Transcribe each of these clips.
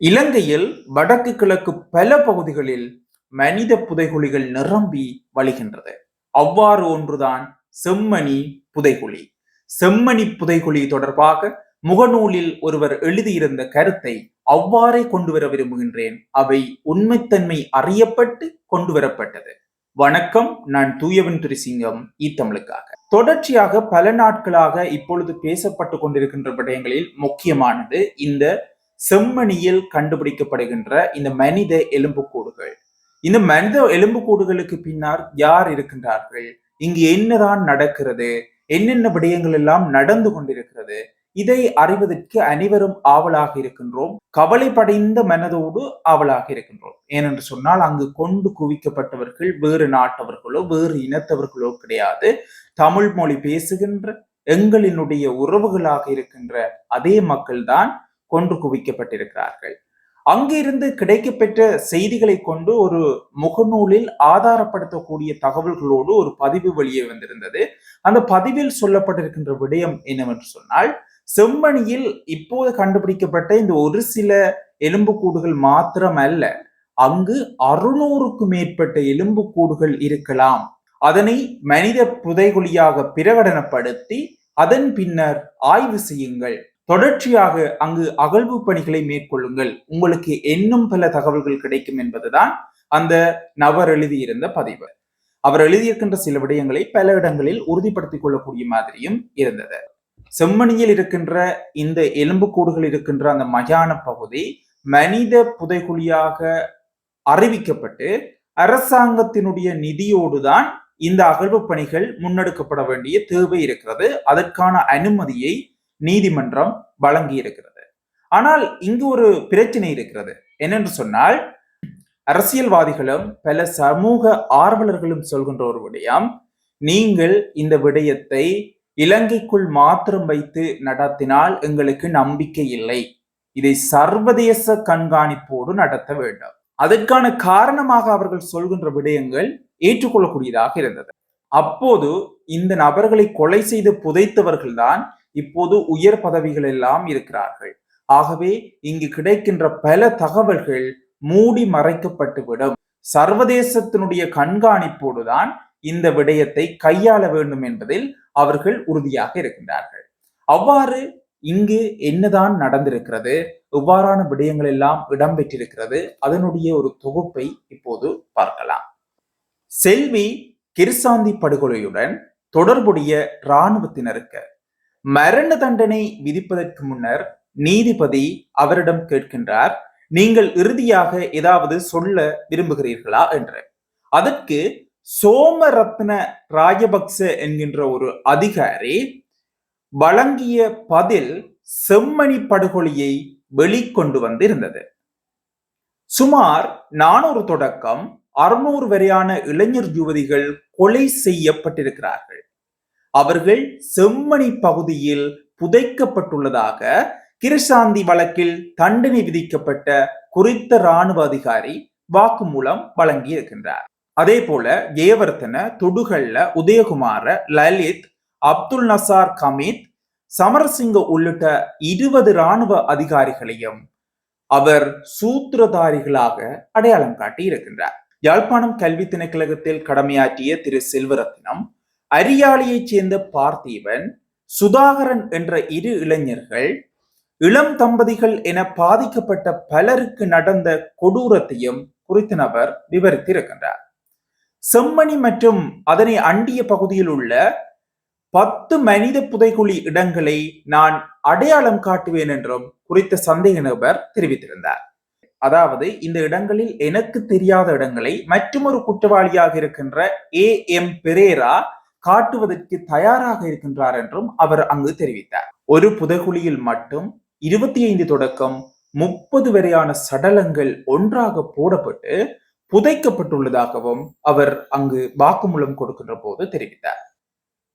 இலங்கையில் வடக்கு கிழக்கு பல பகுதிகளில் மனித புதைகுழிகள் நிரம்பி வழிகின்றது. அவ்வாறு ஒன்றுதான் செம்மணி புதைகுழி. செம்மணி புதைகுழி தொடர்பாக முகநூலில் ஒருவர் எழுதியிருந்த கருத்தை அவ்வாறே கொண்டு வர விரும்புகின்றேன். அவை உண்மைத்தன்மை அறியப்பட்டு கொண்டு வரப்பட்டது. வணக்கம் நான் தூயவன் துரிசிங்கம் ஈத்தமிழுக்காக. தொடர்ச்சியாக பல நாட்களாக இப்பொழுது பேசப்பட்டு கொண்டிருக்கின்ற விடயங்களில் முக்கியமானது இந்த செம்மணியில் கண்டுபிடிக்கப்படுகின்ற இந்த மனித எலும்புக்கூடுகள் இந்த மனித எலும்புக்கூடுகளுக்கு பின்னால் யார் இருக்கின்றார்கள்? இங்கு என்னதான் நடக்கிறது? என்னென்ன விடயங்கள் எல்லாம் நடந்து கொண்டிருக்கிறது? இதை அறிவதற்கு அனைவரும் ஆவலாக இருக்கின்றோம். கவலைப்படைந்த மனதோடு ஆவலாக இருக்கின்றோம். ஏனென்று சொன்னால் அங்கு கொண்டு குவிக்கப்பட்டவர்கள் வேறு நாட்டவர்களோ வேறு இனத்தவர்களோ கிடையாது. தமிழ் மொழி பேசுகின்ற எங்களினுடைய உறவுகளாக இருக்கின்ற அதே மக்கள்தான் கொன்று குவிக்கப்பட்டிருக்கிறார்கள். அங்கிருந்து கிடைக்கப்பெற்ற செய்திகளை கொண்டு ஒரு முகநூலில் ஆதாரப்படுத்தக்கூடிய தகவல்களோடு ஒரு பதிவு வெளியே வந்திருந்தது. அந்த பதிவில் சொல்லப்பட்டிருக்கின்ற விடயம் என்னவென்று சொன்னால் செம்மணியில் இப்போது கண்டுபிடிக்கப்பட்ட இந்த ஒரு சில எலும்புக்கூடுகள் மாத்திரம் அல்ல அங்கு அறுநூறுக்கும் மேற்பட்ட எலும்புக்கூடுகள் இருக்கலாம். அதனை மனித புதைகுழியாக பிரகடனப்படுத்தி அதன் பின்னர் ஆய்வு செய்யுங்கள். தொடர்ச்சியாக அங்கு அகழ்வு பணிகளை மேற்கொள்ளுங்கள். உங்களுக்கு இன்னும் பல தகவல்கள் கிடைக்கும் என்பதுதான் அந்த நபர் எழுதியிருந்த பதிவு. அவர் எழுதியிருக்கின்ற சில விடயங்களை பல இடங்களில் உறுதிப்படுத்திக் கொள்ளக்கூடிய மாதிரியும் இருந்தது. செம்மணியில் இருக்கின்ற இந்த எலும்புக்கூடுகள் இருக்கின்ற அந்த மயான பகுதி மனித புதைகுழியாக அறிவிக்கப்பட்டு அரசாங்கத்தினுடைய நிதியோடுதான் இந்த அகழ்வு பணிகள் முன்னெடுக்கப்பட வேண்டிய தேவை இருக்கிறது. அதற்கான அனுமதியை நீதிமன்றம் வழங்கி இருக்கிறது ஆனால் இங்கு ஒரு பிரச்சனை இருக்கிறது. என்னென்று சொன்னால் அரசியல்வாதிகளும் பல சமூக ஆர்வலர்களும் சொல்கின்ற ஒரு விடயம் நீங்கள் இந்த விடயத்தை இலங்கைக்குள் மாத்திரம் வைத்து நடத்தினால் எங்களுக்கு நம்பிக்கை இல்லை. இதை சர்வதேச கண்காணிப்போடு நடத்த வேண்டும். அதற்கான காரணமாக அவர்கள் சொல்கின்ற விடயங்கள் ஏற்றுக்கொள்ளக்கூடியதாக இருந்தது. அப்போது இந்த நபர்களை கொலை செய்து புதைத்தவர்கள்தான் இப்போது உயர் பதவிகள் எல்லாம் இருக்கிறார்கள். ஆகவே இங்கு கிடைக்கின்ற பல தகவல்கள் மூடி மறைக்கப்பட்டுவிடும். சர்வதேசத்தினுடைய கண்காணிப்போடுதான் இந்த விடயத்தை கையாள வேண்டும் என்பதில் அவர்கள் உறுதியாக இருக்கின்றார்கள். அவ்வாறு இங்கு என்னதான் நடந்திருக்கிறது எவ்வாறான விடயங்கள் எல்லாம் இடம்பெற்றிருக்கிறது அதனுடைய ஒரு தொகுப்பை இப்போது பார்க்கலாம். செல்வி கிருசாந்தி படுகொலையுடன் தொடர்புடைய இராணுவத்தினருக்கு மரண தண்டனை விதிப்பதற்கு முன்னர் நீதிபதி அவரிடம் கேட்கின்றார் நீங்கள் இறுதியாக ஏதாவது சொல்ல விரும்புகிறீர்களா? என்று. அதற்கு சோமரத்ன ராஜபக்ச என்கின்ற ஒரு அதிகாரி வழங்கிய பதில் செம்மணி படுகொலையை வெளிக்கொண்டு வந்து இருந்தது சுமார் நானூறு தொடக்கம் அறுநூறு வரையான இளைஞர் யுவதிகள் கொலை செய்யப்பட்டிருக்கிறார்கள். அவர்கள் செம்மணி பகுதியில் புதைக்கப்பட்டுள்ளதாக கிருஷாந்தி வழக்கில் தண்டனை விதிக்கப்பட்ட குறித்த இராணுவ அதிகாரி வாக்குமூலம் வழங்கி இருக்கின்றார் அதே போல ஜெயவர்த்தன தொடுகல்ல உதயகுமார லலித் அப்துல் நசார் கமித் சமரசிங்க உள்ளிட்ட இருபது இராணுவ அதிகாரிகளையும் அவர் சூத்திரதாரிகளாக அடையாளம் காட்டி இருக்கின்றார் யாழ்ப்பாணம் கல்வி திணைக்கழகத்தில் கடமையாற்றிய திரு செல்வரத்னம் அரியாலியைச் சேர்ந்த பார்த்தீவன் சுதாகரன் என்ற இரு இளைஞர்கள் இளம் தம்பதிகள் என பாதிக்கப்பட்ட பலருக்கு நடந்த கொடூரத்தையும் குறித்த நபர் விவரித்திருக்கின்றார். செம்மணி மற்றும் அதனை அண்டிய பகுதியில் உள்ள பத்து மனித புதைகுழி இடங்களை நான் அடையாளம் காட்டுவேன் என்றும் குறித்த சந்தேக நபர் தெரிவித்திருந்தார். அதாவது இந்த இடங்களில் எனக்கு தெரியாத இடங்களை மற்றொரு குற்றவாளியாக இருக்கின்ற ஏ எம் பெரேரா காட்டுவதற்கு தயாராக இருக்கின்றார் என்றும் அவர் அங்கு தெரிவித்தார். ஒரு புதைகுழியில் மட்டும் இருபத்தி ஐந்து தொடக்கம் முப்பது வரையான சடலங்கள் ஒன்றாக போடப்பட்டு புதைக்கப்பட்டுள்ளதாகவும் அவர் அங்கு வாக்குமூலம் கொடுக்கின்ற போது தெரிவித்தார்.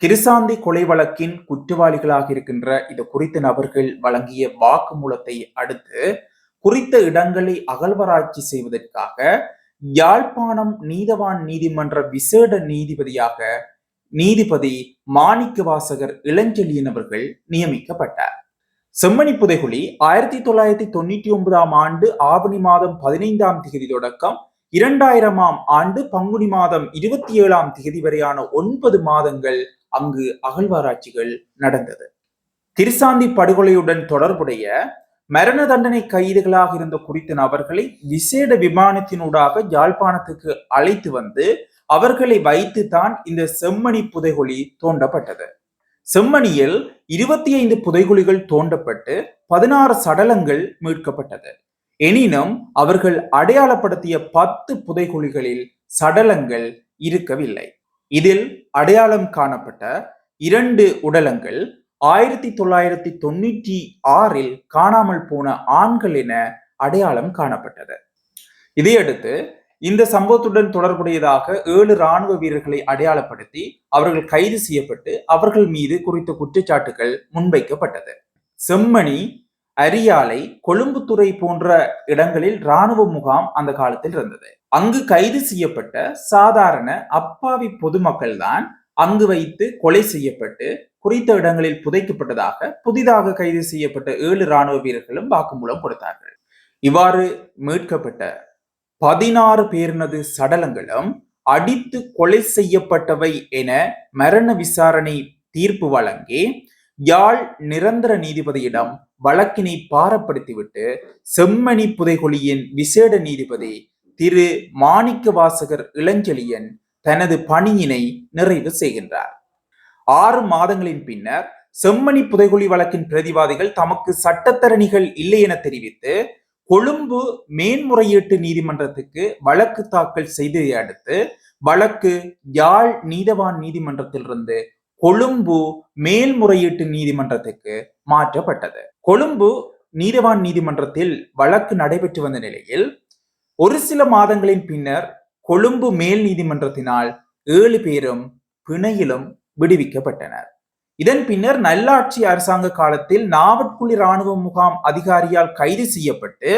கிருசாந்தி கொலை வழக்கின் குற்றவாளிகளாக இருக்கின்ற இது குறித்த நபர்கள் வழங்கிய வாக்குமூலத்தை அடுத்து குறித்த இடங்களை அகழ்வராய்ச்சி செய்வதற்காக யாழ்ப்பாணம் நீதவான் நீதிமன்ற விசேட நீதிபதியாக நீதிபதி மாணிக்க வாசகர் இளஞ்செழியன் அவர்கள் நியமிக்கப்பட்டார். செம்மணி புதைகுழி ஆயிரத்தி தொள்ளாயிரத்தி தொண்ணூற்றி ஒன்பதாம் ஆண்டு ஆவணி மாதம் பதினைந்தாம் தேதி தொடக்கம் இரண்டாயிரமாம் ஆண்டு பங்குனி மாதம் இருபத்தி ஏழாம் திகதி வரையான ஒன்பது மாதங்கள் அங்கு அகழ்வாராய்ச்சிகள் நடந்தது. திருசாந்தி படுகொலையுடன் தொடர்புடைய மரண தண்டனை கைதிகளாக இருந்த குறித்த நபர்களை விசேட விமானத்தினூடாக யாழ்ப்பாணத்துக்கு அழைத்து வந்து அவர்களை வைத்து தான் இந்த செம்மணி புதைகுழி தோண்டப்பட்டது. செம்மணியில் இருபத்தி ஐந்து புதைகுழிகள் தோண்டப்பட்டு பதினாறு சடலங்கள் மீட்கப்பட்டது. எனினும் அவர்கள் அடையாளப்படுத்திய பத்து புதைகுழிகளில் சடலங்கள் இருக்கவில்லை. இதில் அடையாளம் காணப்பட்ட இரண்டு உடலங்கள் ஆயிரத்தி தொள்ளாயிரத்தி தொண்ணூற்றி ஆறில் காணாமல் போன ஆண்கள் என அடையாளம் காணப்பட்டது. இதையடுத்து இந்த சம்பவத்துடன் தொடர்புடையதாக ஏழு ராணுவ வீரர்களை அடையாளப்படுத்தி அவர்கள் கைது செய்யப்பட்டு அவர்கள் மீது குறித்த குற்றச்சாட்டுகள் முன்வைக்கப்பட்டது. செம்மணி அரியாலை கொழும்புத்துறை போன்ற இடங்களில் ராணுவ முகாம் அந்த காலத்தில் இருந்தது. அங்கு கைது செய்யப்பட்ட சாதாரண அப்பாவி பொதுமக்கள் தான் அங்கு வைத்து கொலை செய்யப்பட்டு குறித்த இடங்களில் புதைக்கப்பட்டதாக புதிதாக கைது செய்யப்பட்ட ஏழு ராணுவ வீரர்களும் வாக்குமூலம் கொடுத்தார்கள். இவ்வாறு மீட்கப்பட்ட பதினாறு பேரினது சடலங்களும் அடித்து கொலை செய்யப்பட்டவை என மரண விசாரணை தீர்ப்பு வழங்கி யாழ் நிரந்தர நீதிபதியிடம் வழக்கினை பாரப்படுத்திவிட்டு செம்மணி புதைகுழியின் விசேட நீதிபதி திரு மாணிக்க வாசகர் இளஞ்செழியன் தனது பணியினை நிறைவு செய்கின்றார். ஆறு மாதங்களின் பின்னர் செம்மணி புதைகுழி வழக்கின் பிரதிவாதிகள் தமக்கு சட்டத்தரணிகள் இல்லை என தெரிவித்து கொழும்பு மேன்முறையீட்டு நீதிமன்றத்துக்கு வழக்கு தாக்கல் செய்ததை அடுத்து வழக்கு யாழ் நீதவான் நீதிமன்றத்திலிருந்து கொழும்பு மேல்முறையீட்டு நீதிமன்றத்துக்கு மாற்றப்பட்டது. கொழும்பு நீதவான் நீதிமன்றத்தில் வழக்கு நடைபெற்று வந்த நிலையில் ஒரு சில மாதங்களின் பின்னர் கொழும்பு மேல் நீதிமன்றத்தினால் ஏழு பேரும் பிணையிலும் விடுவிக்கப்பட்டனர். இதன் பின்னர் நல்லாட்சி அரசாங்க காலத்தில் நாவட்குழி ராணுவ முகாம் அதிகாரியால் கைது செய்யப்பட்டு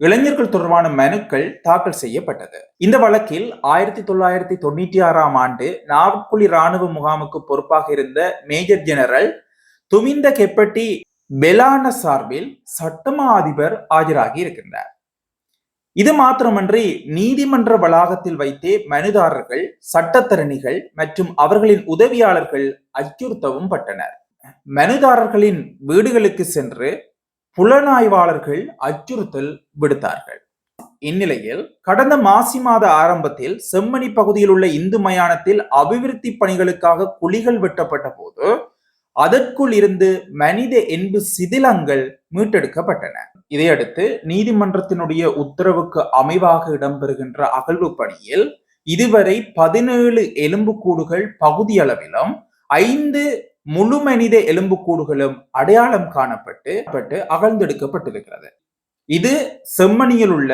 இளைஞர்கள் தொடர்பான மனுக்கள் தாக்கல் செய்யப்பட்டது. இந்த வழக்கில் ஆயிரத்தி தொள்ளாயிரத்தி தொண்ணூற்றி ஆறாம் ஆண்டு நாவட்குழி ராணுவ முகாமுக்கு பொறுப்பாக இருந்த major general Duminda Keppetipola சார்பில் சட்டமா அதிபர் ஆஜராகி இருக்கின்றார். இது மாத்திரமன்றி நீதிமன்ற வளாகத்தில் வைத்தே மனுதாரர்கள் சட்டத்தரணிகள் மற்றும் அவர்களின் உதவியாளர்கள் அச்சுறுத்தவும் பட்டனர். மனுதாரர்களின் வீடுகளுக்கு சென்று புலனாய்வாளர்கள் அச்சுறுத்தல் விடுத்தார்கள். இந்நிலையில் கடந்த மாசி மாத ஆரம்பத்தில் செம்மணி பகுதியில் உள்ள இந்து மயானத்தில் அபிவிருத்தி பணிகளுக்காக குழிகள் வெட்டப்பட்ட போது அதற்குள் இருந்து மனித என்பு சிதிலங்கள் மீட்டெடுக்கப்பட்டன. இதையடுத்து நீதிமன்றத்தினுடைய உத்தரவுக்கு அமைவாக இடம்பெறுகின்ற அகழ்வு பணியில் இதுவரை பதினேழு எலும்புக்கூடுகள் பகுதியளவிலும் ஐந்து முழு மனித எலும்புக்கூடுகளும் அடையாளம் காணப்பட்டு பட்டு அகழ்ந்தெடுக்கப்பட்டிருக்கிறது. இது செம்மணியில் உள்ள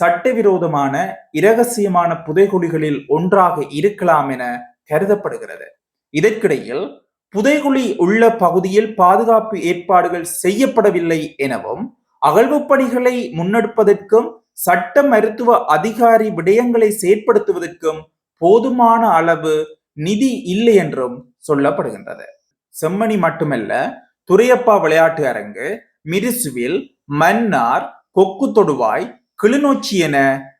சட்டவிரோதமான இரகசியமான புதைகுழிகளில் ஒன்றாக இருக்கலாம் என கருதப்படுகிறது. இதற்கிடையில் புதைகுழி உள்ள பகுதியில் பாதுகாப்பு ஏற்பாடுகள் செய்யப்படவில்லை எனவும் அகழ்வு பணிகளை முன்னெடுப்பதற்கும் சட்ட மருத்துவ அதிகாரி விடயங்களை செயற்படுத்துவதற்கும் போதுமான அளவு நிதி இல்லை என்றும் சொல்லப்படுகின்றது. செம்மணி மட்டுமல்ல துரையப்பா விளையாட்டு அரங்கு மிரிசுவில் மன்னார் கொக்கு தொடுவாய் கிளிநொச்சி என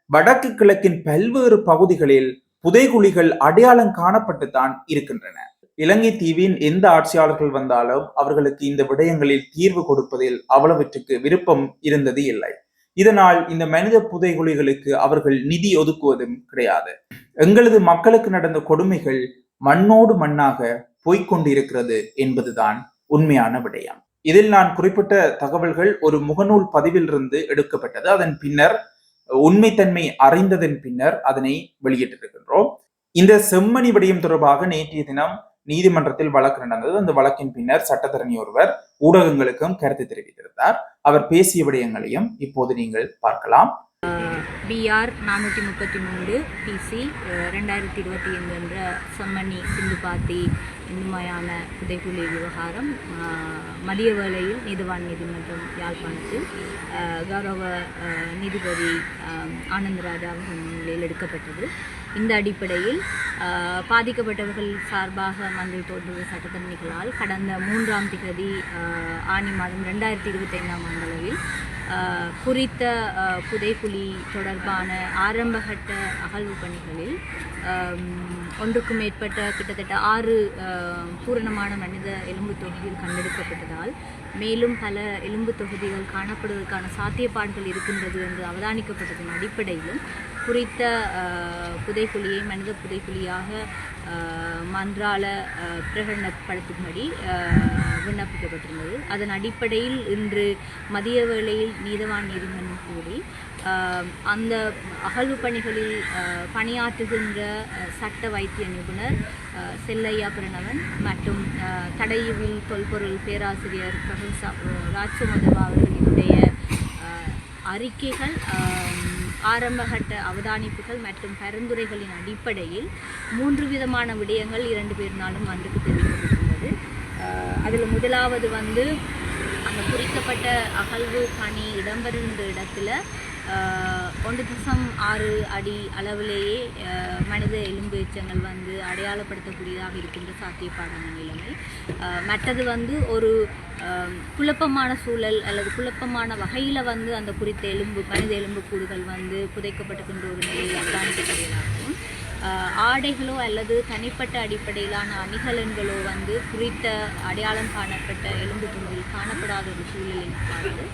வடக்கு கிழக்கின் பல்வேறு பகுதிகளில் புதைகுழிகள் அடையாளம் காணப்பட்டுத்தான் இருக்கின்றன. இலங்கை தீவின் எந்த ஆட்சியாளர்கள் வந்தாலும் அவர்களுக்கு இந்த விடயங்களில் தீர்வு கொடுப்பதில் அவ்வளவற்றுக்கு விருப்பம் இருந்தது இல்லை. இதனால் இந்த மனித புதைகுழிகளுக்கு அவர்கள் நிதி ஒதுக்குவதும் கிடையாது. எங்களது மக்களுக்கு நடந்த கொடுமைகள் மண்ணோடு மண்ணாக போய்கொண்டிருக்கிறது என்பதுதான் உண்மையான விடயம். இதில் நான் குறிப்பிட்ட தகவல்கள் ஒரு முகநூல் பதிவிலிருந்து எடுக்கப்பட்டது. அதன் பின்னர் உண்மைத்தன்மை அறிந்ததன் பின்னர் அதனை வெளியிட்டிருக்கின்றோம். இந்த செம்மணி விடயம் தொடர்பாக நேற்றைய தினம் நீதிமன்றத்தில் வழக்கு நடந்தது. அந்த வழக்கின் பின்னர் சட்டத்தரணி ஒருவர் ஊடகங்களுக்கும் கருத்து தெரிவித்திருந்தார். அவர் பேசிய விடயங்களையும் இப்போது நீங்கள் பார்க்கலாம். பிஆர் நானூற்றி முப்பத்தி மூன்று பிசி ரெண்டாயிரத்தி இருபத்தி ஐந்து என்ற செம்மணி சிந்துபாத்தி இந்துமையான புதைக்குழி விவகாரம் மதிய வேளையில் நீதிவான் நீதிமன்றம் யாழ்ப்பாணத்தில் அஹ், கௌரவ நீதிபதி அஹ், ஆனந்தராஜா அவர்கள் முன்னிலையில் எடுக்கப்பட்டது. இந்த அடிப்படையில் பாதிக்கப்பட்டவர்கள் சார்பாக மந்தை தோன்றுவது சட்டத்தரணிகளால் கடந்த மூன்றாம் திகதி ஆணி ஆனி மாதம் ரெண்டாயிரத்தி இருபத்தைந்தாம் ஆண்டளவில் குறித்த புதைப்புலி தொடர்பான ஆரம்பகட்ட அகழ்வு பணிகளில் ஒன்றுக்கும் மேற்பட்ட கிட்டத்தட்ட ஆறு பூரணமான மனித எலும்பு தொகுதிகள் கண்டெடுக்கப்பட்டதால் மேலும் பல எலும்பு தொகுதிகள் காணப்படுவதற்கான சாத்தியப்பாடுகள் இருக்கின்றது என்று அவதானிக்கப்பட்டதன் அடிப்படையிலும் குறித்த புதைக்குழியை மனித புதைக்குழியாக மன்றால பிரகடனப்படுத்தும்படி விண்ணப்பிக்கப்பட்டிருந்தது. அதன் அடிப்படையில் இன்று மதிய வேளையில் நீதவான் நீதிமன்றம் கூடி அந்த அகழ்வு பணிகளில் பணியாற்றுகின்ற சட்ட வைத்திய நிபுணர் செல்லையா பிரணவன் மற்றும் தடையவில் தொல்பொருள் பேராசிரியர் ப்ரொஃபசர் ராஜ்சுமதவா அவர்களினுடைய அறிக்கைகள் ஆரம்பகட்ட அவதானிப்புகள் மற்றும் பரிந்துரைகளின் அடிப்படையில் மூன்று விதமான விடயங்கள் இரண்டு பேர்னாலும் அன்றுக்கு தெரிவிக்கப்பட்டுள்ளது. அதில் முதலாவது வந்து அந்த குறிக்கப்பட்ட அகழ்வு பணி இடம்பெறுகின்ற இடத்துல ஒன்று தசம் ஆறு அடி அளவிலேயே மனித எலும்பு எச்சங்கள் வந்து அடையாளப்படுத்தக்கூடியதாக இருக்கின்ற சாத்தியப்பாடான நிலைமை. மற்றது வந்து ஒரு குழப்பமான சூழல் அல்லது குழப்பமான வகையில் வந்து அந்த குறித்த எலும்பு மனித எலும்பு கூடுகள் வந்து புதைக்கப்பட்டிருக்கின்ற ஒரு நிலையை அவதானிக்கக்கூடியதாகவும் ஆடைகளோ அல்லது தனிப்பட்ட அடிப்படையிலான அணிகலன்களோ வந்து குறித்த அடையாளம் காணப்பட்ட எலும்பு துண்டில் காணப்படாத ஒரு சூழலை பார்த்து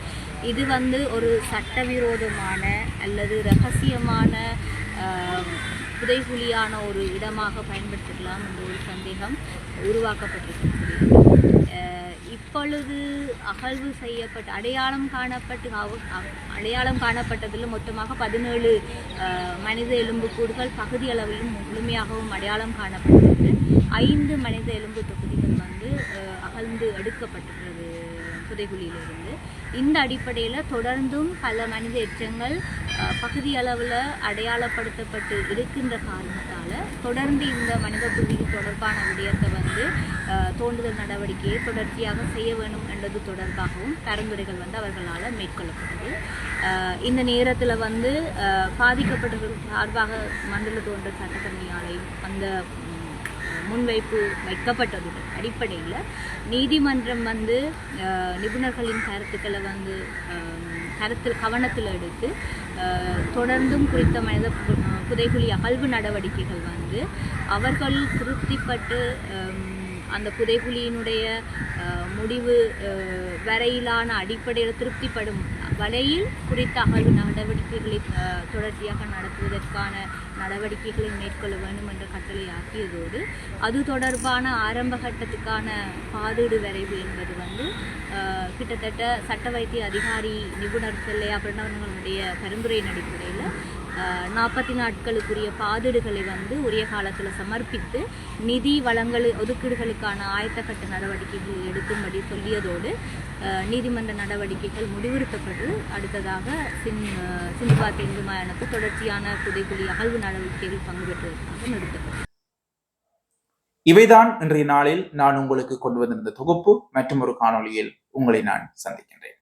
இது வந்து ஒரு சட்டவிரோதமான அல்லது ரகசியமான புதைகுழியான ஒரு இடமாக பயன்படுத்திக்கலாம் என்ற ஒரு சந்தேகம் உருவாக்கப்பட்டிருக்கிறது. இப்பொழுது அகழ்வு செய்யப்பட்ட அடையாளம் காணப்பட்டு அடையாளம் காணப்பட்டதில் மொத்தமாக பதினேழு மனித எலும்புக்கூடுகள் பகுதி அளவிலும் முழுமையாகவும் அடையாளம் காணப்பட்டிருக்கு ஐந்து மனித எலும்பு தொகுதிகள் வந்து அகழ்ந்து எடுக்கப்பட்டிருக்கிறது புதைகுழியிலிருந்து. இந்த அடிப்படையில் தொடர்ந்தும் பல மனித எச்சங்கள் பகுதி அளவில் அடையாளப்படுத்தப்பட்டு இருக்கின்ற காரணத்தால் தொடர்ந்து இந்த மனித புள்ளிகள் தொடர்பான விடயத்தை வந்து தோண்டுதல் நடவடிக்கையை தொடர்ச்சியாக செய்ய வேண்டும் என்பது தொடர்பாகவும் பரிந்துரைகள் வந்து அவர்களால் மேற்கொள்ளப்பட்டது. இந்த நேரத்தில் வந்து பாதிக்கப்பட்டவர்கள் சார்பாக மண்டல தோன்ற சட்டத்தன்மையாலையும் அந்த முன்வைப்பு வைக்கப்பட்டதுடன் அடிப்படையில் நீதிமன்றம் வந்து நிபுணர்களின் கருத்துக்களை வந்து கருத்தில் கவனத்தில் எடுத்து தொடர்ந்தும் குறித்த மனித புதைகுழி அகழ்வு நடவடிக்கைகள் வந்து அவர்கள் திருப்திப்பட்டு அந்த புதைகுழியினுடைய முடிவு வரையிலான அடிப்படையில் திருப்திப்படும் வரையில் குறித்த அகழ்வு நடவடிக்கைகளை தொடர்ச்சியாக நடத்துவதற்கான நடவடிக்கைகளை மேற்கொள்ள வேண்டும் என்ற கட்டளை ஆக்கியதோடு அது தொடர்பான ஆரம்ப கட்டத்துக்கான பாதீடு வரைவு என்பது வந்து கிட்டத்தட்ட சட்ட வைத்திய அதிகாரி நிபுணர் செல்லையா பிரணவர்களுடைய பரிந்துரையின் அடிப்படையில் நாற்பத்தி நாட்களுக்குரிய பாதீடுகளை வந்து உரிய காலத்தில் சமர்ப்பித்து நிதி வளங்கள் ஒதுக்கீடுகளுக்கான ஆயத்தக்கட்ட நடவடிக்கைகள் எடுக்கும்படி சொல்லியதோடு நீதிமன்ற நடவடிக்கைகள் முடிவுறுத்தப்பட்டு அடுத்ததாக சின் சிந்துபா சிந்துபாத் இந்து தொடர்ச்சியான புதைக்குழி அகழ்வு நடவடிக்கைகள் பங்கு பெற்றதற்காக நிறுத்தப்பட்டது. இவைதான் இன்றைய நாளில் நான் உங்களுக்கு கொண்டு வந்திருந்த தொகுப்பு மற்றும் ஒரு காணொளியில் உங்களை நான் சந்திக்கின்றேன்.